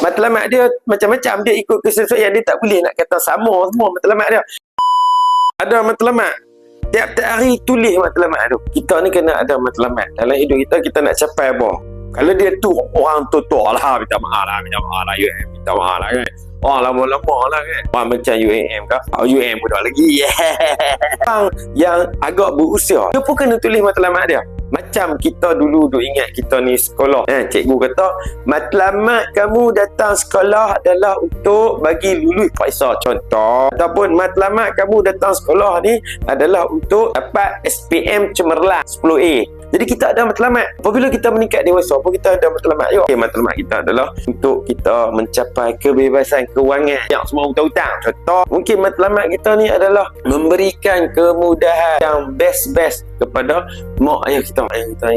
matlamat dia macam-macam. Dia ikut kesesuaian dia tak boleh nak kata sama semua matlamat dia. Ada matlamat. Tiap-tiap hari tulis matlamat tu. Kita ni kena ada matlamat. Dalam hidup kita kita nak capai apa? Kalau dia tu orang tu tu lah minta maaf lah minta maaf lah UM minta maaf lah kan? Orang lama-lama lah kan? Orang macam UAM ke oh, UAM budak lagi. Orang yang agak berusia Dia pun kena tulis matlamat dia macam kita dulu duk ingat kita ni sekolah eh, Cikgu kata Matlamat kamu datang sekolah adalah untuk bagi lulus periksa Contoh Ataupun matlamat kamu datang sekolah ni adalah untuk dapat SPM cemerlang 10A jadi kita ada matlamat. Apabila kita meningkat dewasa, apa kita ada matlamat juga. Okay, matlamat kita adalah untuk kita mencapai kebebasan kewangan yang semua hutang-hutang. Contoh, mungkin matlamat kita ni adalah memberikan kemudahan yang best-best kepada mak ayah kita ayah kita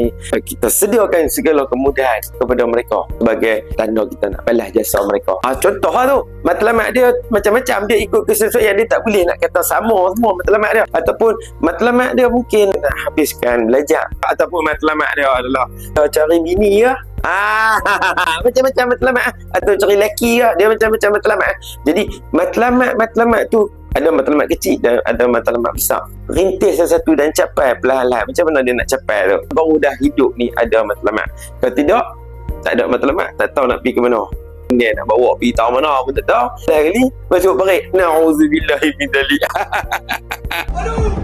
kita sediakan segala kemudahan kepada mereka sebagai tanda kita nak balas jasa mereka. Ha, contoh lah tu matlamat dia macam-macam. Dia ikut kesesuaian. Dia tak boleh nak kata sama semua matlamat dia. Ataupun matlamat dia mungkin nak habiskan belajar. Ataupun matlamat dia adalah cari bini ya. Ah, macam-macam matlamat. Atau cari lelaki ya. Dia macam-macam matlamat. Jadi matlamat-matlamat tu ada matlamat kecil dan ada matlamat besar. Rintis satu dan capai perlahan-lahan. Macam mana dia nak capai tu? Baru dah hidup ni ada matlamat. Kalau tidak tak ada matlamat tak tahu nak pergi ke mana. Dia nak bawa pergi tahu mana pun tak tahu. Dah kali masuk parit na'udzubillahi min dalik aduh